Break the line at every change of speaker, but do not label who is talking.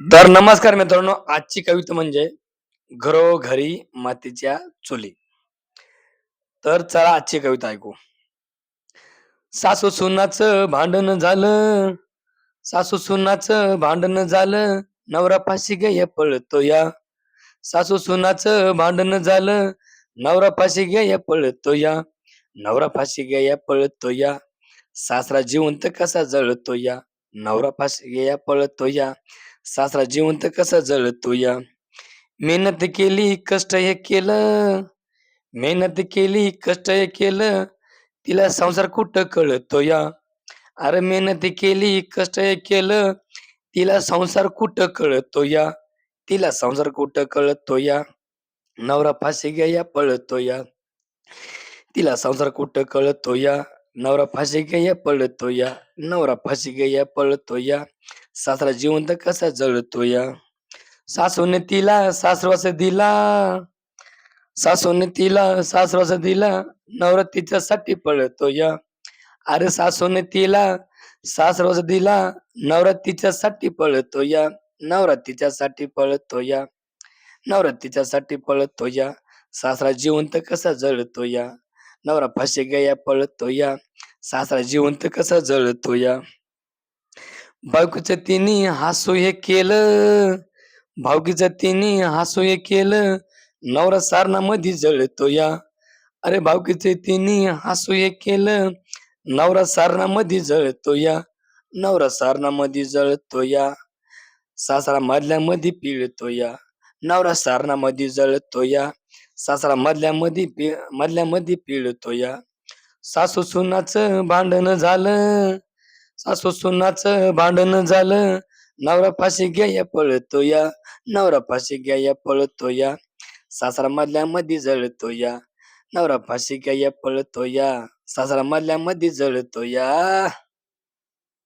तर नमस्कार मित्रांनो आजची कविता म्हणजे घरोघरी मातीच्या चुली. तर चला आजची कविता ऐकू. सासू सुनाचं भांडण झालं सासू सुनाचं भांडण झालं नवरा फाशी गेय पळतो या. सासू सुनाचं भांडण झालं नवरा फाशी गेय पळतो या. नवरा फाशी गेया पळतो या. सासरा जिवंत कसा जळतो या. नवरा फाशी गेया पळतो या सासरा जिवंत कसा जळतो या मेहनत केली कष्ट हे केलं. मेहनत केली कष्ट हे केलं. तिला संसार कुठं कळतो या अरे मेहनत केली कष्ट हे केलं. तिला संसार कुठं कळतो या तिला संसार कुठं कळतो या नवरा फाशी घ्या पळतो या तिला संसार कुठं कळतो या नवरा फाशी घ्या पळतो या नवरा फाशी घ्या पळतो या सासरा जिवंत कसा जळतो या सासूने तिला सासरवास दिला। सासूने तिला सासरवास दिला। नवरा तिच्यासाठी पळतो या अरे सासूने तिला सासरवास दिला। नवरा तिच्यासाठी पळतो या नवरा तिच्यासाठी पळतो या नवरा तिच्यासाठी पळतो या सासरा जिवंत कसा जळतो या नवरा फाशी गया पळतो या. सासरा जिवंत कसा जळतो या. बायकोचं तिने हसू हे केलं. भावकीचं तिने हसू हे केलं. नवरा सारणा मधी जळतो या. अरे भावकीचे तिने हसू हे केलं. नवरा सारणा मधी जळतो या. नवरा सारणा मधी जळतो या. सासरा मधल्या मधी पिळतो या. नवरा सारणा मधी जळतो या. सासरा मधल्या मधी पि मधल्या मधी पिळतो या. सासू सुनाच भांडण झालं सासू सुनाच भांडण झालं नवरा फाशी घ्या पळतो या नवरा फाशी घ्या पळतो या. सासरा मधल्या मधी जळतो या नवरा फाशी घ्या पळतो या. सासरा मधल्या मधी जळतो या.